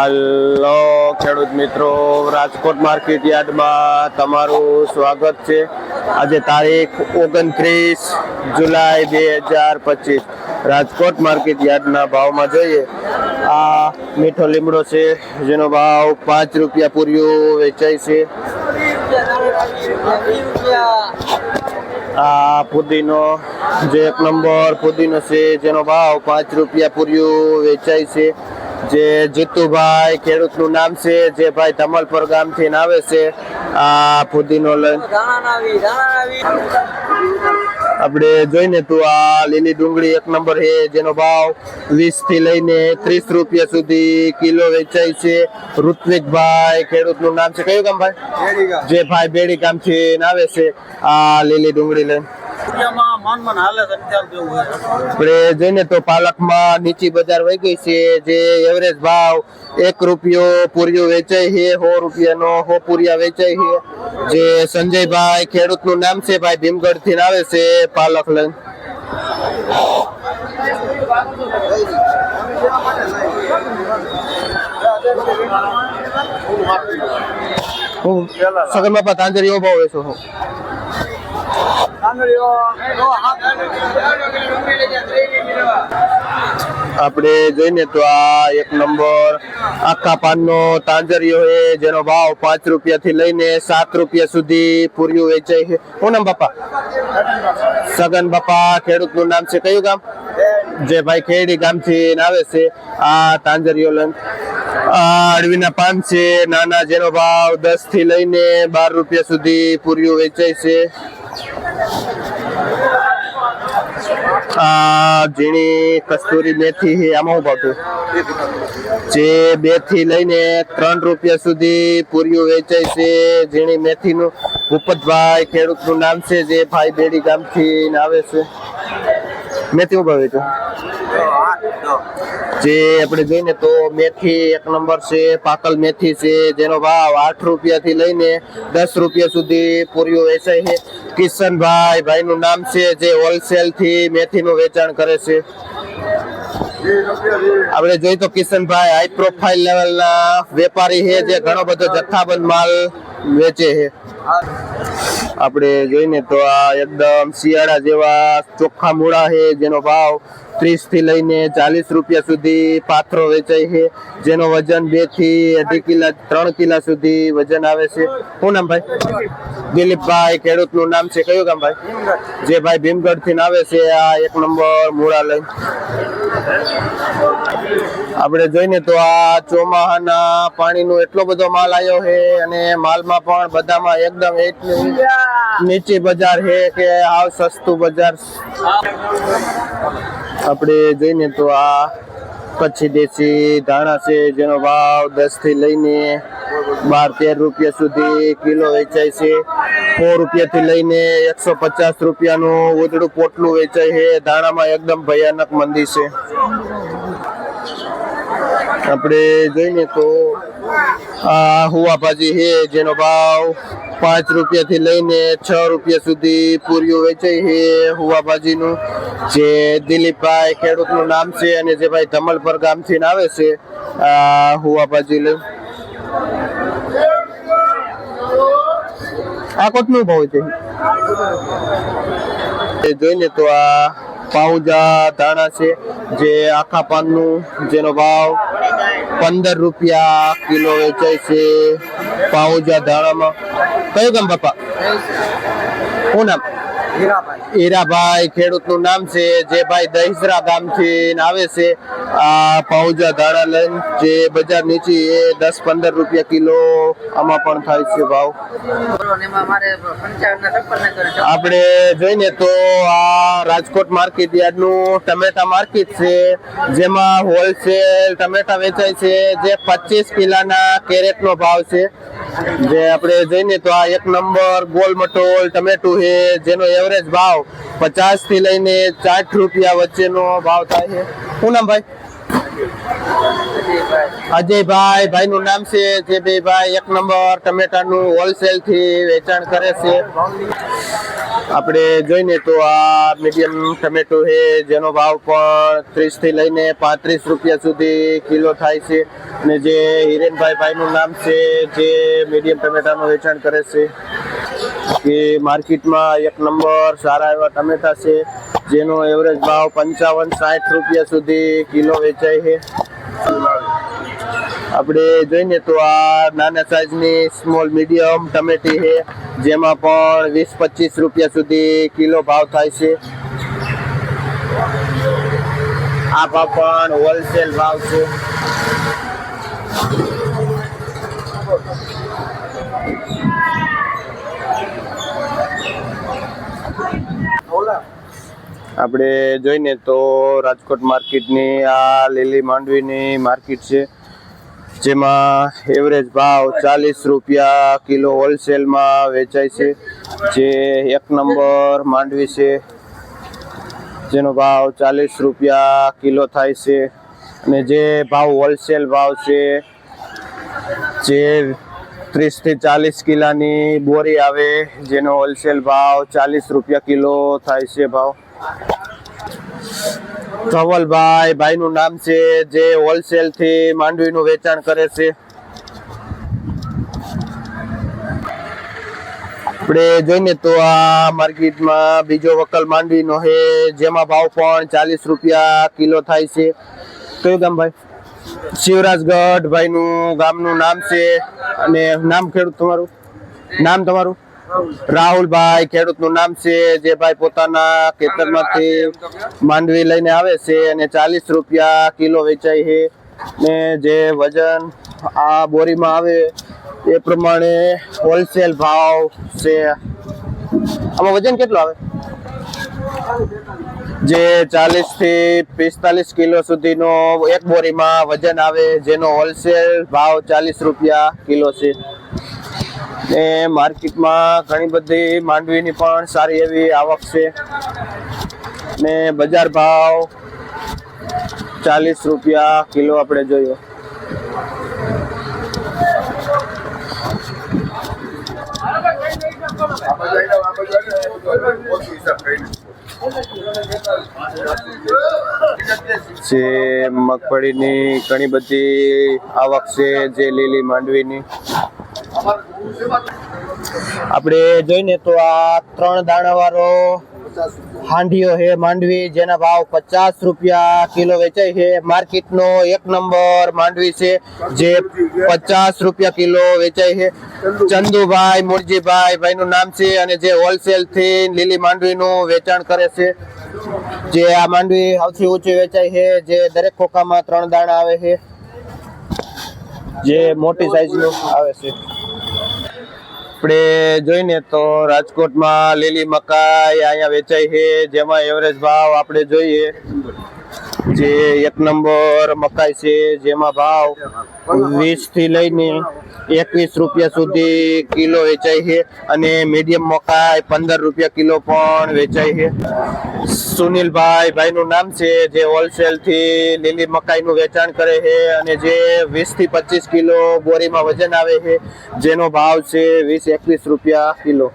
હાલો, ખેડૂત મિત્રો, રાજકોટ માર્કેટ યાર્ડમાં તમારું સ્વાગત છે. આજે તારીખ ઓગણત્રીસ જુલાઈ બે હજાર પચીસ. રાજકોટ માર્કેટ યાર્ડના ભાવમાં જોઈએ, આ મીઠો લીમડો છે, જેનો ભાવ પાંચ રૂપિયા પૂર્યું વેચાય છે. આ પુદીનો જે એક નંબર પુદીનો છે, જેનો ભાવ પાંચ રૂપિયા પૂર્યું વેચાય છે. જે જીતુભાઈ ખેડૂતનું નામ છે જે ભાઈ ધમલપર ગામથી આવે છે આ ફુદીનો લઈને. આપણે જોઈને તો આ લીલી ડુંગળી એક નંબર છે જેનો ભાવ વીસથી લઈને ત્રીસ રૂપિયા સુધી કિલો વેચાય છે. ઋત્વિકભાઈ ખેડૂતનું નામ છે. કયું ગામ ભાઈ? જે ભાઈ બેડી ગામથી આવે છે આ લીલી ડુંગળી લઈને. આપણે જોઈને તો પાલકમાં નીચી બજાર વહી ગઈ છે, જે એવરેજ ભાવ એક રૂપિયો પૂર્યો વેચાય છે, સો રૂપિયાનો સો પૂરિયા વેચાય છે. જે સંજયભાઈ ખેડૂતનું નામ છે, ભાઈ ભીમગઢથી આવે છે, પાલક લઈને. હું, સગન બાપા તાંજરી ભાવ વેચો છું. આપણે જોઈને તો આ એક નંબર આખા પાનનો તાંજરીઓ છે, જેનો ભાવ પાંચ રૂપિયા થી લઈને સાત રૂપિયા સુધી પૂર્યું વેચાય છે. બાપા? સગન બાપા ખેડૂતનું નામ છે. કયું ગામ? જે ભાઈ ખેડી ગામથી આવે છે, આ તાંજરીઓ લઈને. આ અળવીના પાન છે, નાના, જેનો ભાવ દસથી લઈને બાર રૂપિયા સુધી પૂર્યું વેચાય છે. ઝીણી કસ્તુરી મેથી આમાં ભાવતું. જે બેથી લઈને ત્રણ રૂપિયા સુધી પૂરીઓ વેચાય છે, ઝીણી મેથીનું. ભૂપતભાઈ ખેડૂતનું નામ છે, જે ભાઈ બેડી ગામથી આવે છે. મેથી હું ભાવે છે? જે આપણે જોઈને તો મેથી એક નંબર છે પાકલ મેથી છે, જેનો ભાવ આઠ રૂપિયા થી લઈને દસ રૂપિયા સુધી પૂરીઓ વેચાય છે. કિશનભાઈ ભાઈ નું નામ છે, જે હોલસેલથી મેથી નું વેચાણ કરે છે. આપણે જોઈએ તો કિશનભાઈ હાઈ પ્રોફાઇલ લેવલ ના વેપારી છે, જે ઘણો બધો જથ્થાબંધ માલ વેચે છે. આપણે જોઈને તો આ એકદમ શિયાળા જેવા ચોખ્ખા મૂળા છે, જેનો ભાવ ત્રીસથી લઈને ચાલીસ રૂપિયા સુધી પાથરો વેચાય છે, જેનો વજન બેથી અઢી કિલા, ત્રણ કિલા સુધી વજન આવે છે. શું નામ ભાઈ? દિલીપભાઈ ખેડૂતનું નામ છે, કયું ગામ ભાઈ? જે ભાઈ ભીમગઢથી આવે છે, આ એક નંબર મૂળા લઈ આપણે જોઈને તો આ ચોમાહાના પાણીનો એટલો બધો માલ આવ્યો છે અને માલમાં પણ બધામાં એકદમ એટલી નીચી બજાર છે કે આવ સસ્તું બજાર. આપણે જોઈને તો આ કચ્છી દેશી ધાણા છે, જેનો ભાવ દસથી લઈને બાર, તેર રૂપિયા સુધી કિલો વેચાય છે. સો રૂપિયા થી લઈને એકસો પચાસ રૂપિયાનું ઉધડું પોટલું વેચાય છે. ધાણામાં એકદમ ભયાનક મંદી છે. આપણે જોઈને તો, આ હુવા ભાજી છે જેનો ભાવ પાંચ રૂપિયા થી લઈને છ રૂપિયા સુધી પૂરીઓ વેચાય છે હુવા ભાજીનું જે દિલીપભાઈ ખેડૂતનું નામ છે અને જે ભાઈ ધમલપર ગામથી આવે છે, આ હુવા ભાજી લઈ. આ કોટનું ભાવ છે જોઈને તો આ પાઉજા ધાણા છે જે આખા પાનનું જેનો ભાવ પંદર રૂપિયા કિલો વેચાય છે પાઉજા ધાણામાં. કયું ગામ બાપા? શું નામ? હીરાભાઈ. ખેડૂતનું નામ છે જે ભાઈ દહીસરા ગામથી આવે છે. આ પાઉજા ધાણા લઈને જે બજાર નીચી એ દસ પંદર રૂપિયા કિલો આમાં પણ થાય છે ભાવ. આપણે જોઈને તો આ રાજકોટ માર્કેટ યાર્ડનું ટમેટા માર્કેટ છે જેમાં હોલસેલ ટમેટા વેચાય છે જે પચીસ કિલાના કેરેટનો ભાવ છે. જે આપણે જોઈને તો આ એક નંબર ગોલ મટોલ ટમેટું છે જેનો એવરેજ ભાવ પચાસથી લઈને સાઠ રૂપિયા વચ્ચેનો ભાવ થાય છે. શું ભાઈ? અજયભાઈ ભાઈ નું નામ છે જે ભાઈ એક નંબર ટમેટાનું હોલસેલથી વેચાણ કરે છે. આપણે જોઈને તો આ મીડિયમ ટમેટો છે, જેનો ભાવ પણ ત્રીસથી લઈને પાંત્રીસ રૂપિયા સુધી કિલો થાય છે. અને જે હિરેનભાઈ ભાઈનું નામ છે, જે મીડિયમ ટમેટાનું વેચાણ કરે છે. કે માર્કેટમાં એક નંબર સારા એવા ટમેટા છે, જેનો એવરેજ ભાવ પંચાવન સાઠ રૂપિયા સુધી કિલો વેચાય છે. આપણે જોઈએ તો આ નાના સાઈઝની સ્મોલ મીડિયમ ટમેટી છે, જેમાં પણ વીસ, પચીસ રૂપિયા સુધી કિલો ભાવ થાય છે. આ ભાવ પણ હોલસેલ ભાવ છે. આપણે જોઈને તો રાજકોટ માર્કેટની આ લીલી માંડવીની માર્કેટ છે. જેમાં એવરેજ ભાવ ચાલીસ રૂપિયા કિલો હોલસેલમાં વેચાય છે. જે એક નંબર માંડવી છે. જેનો ભાવ ચાલીસ રૂપિયા કિલો થાય છે. અને જે ભાવ હોલસેલ ભાવ છે, જે ત્રીસથી ચાલીસ કિલાની બોરી આવે, જેનો હોલસેલ ભાવ ચાલીસ રૂપિયા કિલો થાય છે ભાવ. ધવલભાઈ ભાઈનું નામ છે, જે હોલસેલથી માંડવીનું વેચાણ કરે છે. આપણે જોઈને તો આ માર્કેટમાં બીજો વકલ માંડવીનો છે, જેમાં ભાવ પણ ચાલીસ રૂપિયા કિલો થાય છે. કયું ગામ ભાઈ? શિવરાજગઢ ભાઈનું ગામનું નામ છે, અને નામ ખેડૂત તમારું? નામ તમારું? રાહુલભાઈ ખેડૂતનું નામ છે, જે ભાઈ પોતાના ખેતરમાંથી માંડવી લઈને આવે છે અને ચાલીસ રૂપિયા કિલો વેચાય છે. ને જે વજન આ બોરીમાં આવે, એ પ્રમાણે હોલસેલ ભાવ છે. આમાં વજન કેટલું આવે? જે ચાલીસથી પિસ્તાલીસ કિલો સુધીનો એક બોરીમાં વજન આવે, જેનો હોલસેલ ભાવ ચાલીસ રૂપિયા કિલો છે. ને માર્કેટમાં ઘણી બધી માંડવીની પણ સારી એવી આવક છે. ને બજાર ભાવ ચાલીસ રૂપિયા કિલો આપણે જોયો જે મગફળીની ઘણી બધી આવક છે, જે લીલી માંડવીની. આપણે જોઈને તો આ ત્રણ દાણાવાળો હાંડીઓ છે, માંડવી, જેના ભાવ પચાસ રૂપિયા કિલો વેચાય છે. માર્કેટનો એક નંબર માંડવી છે, જે પચાસ રૂપિયા કિલો વેચાય છે. ચંદુભાઈ, મુરજીભાઈ ભાઈનું નામ છે અને જે હોલસેલથી લીલી માંડવીનું વેચાણ કરે છે. જે આ માંડવી સૌથી ઊંચી વેચાય છે, જે દરેક ખોખામાં ત્રણ દાણા આવે છે. જે મોટી સાઈઝનું આવે છે. આપણે જોઈને તો રાજકોટમાં લીલી મકાઈ અહીંયા વેચાય છે જેમાં એવરેજ ભાવ આપણે જોઈએ. જે એક નંબર મકાઈ છે, જેમાં ભાવ વીસથી લઈને એકવીસ રૂપિયા સુધી કિલો વેચાય છે અને મીડિયમ મકાઈ પંદર રૂપિયા કિલો પણ વેચાય છે. સુનિલભાઈ ભાઈનું નામ છે, જે હોલસેલથી લીલી મકાઈનું વેચાણ કરે છે અને જે વીસથી પચીસ કિલો બોરીમાં વજન આવે છે, જેનો ભાવ છે વીસ એકવીસ રૂપિયા કિલો.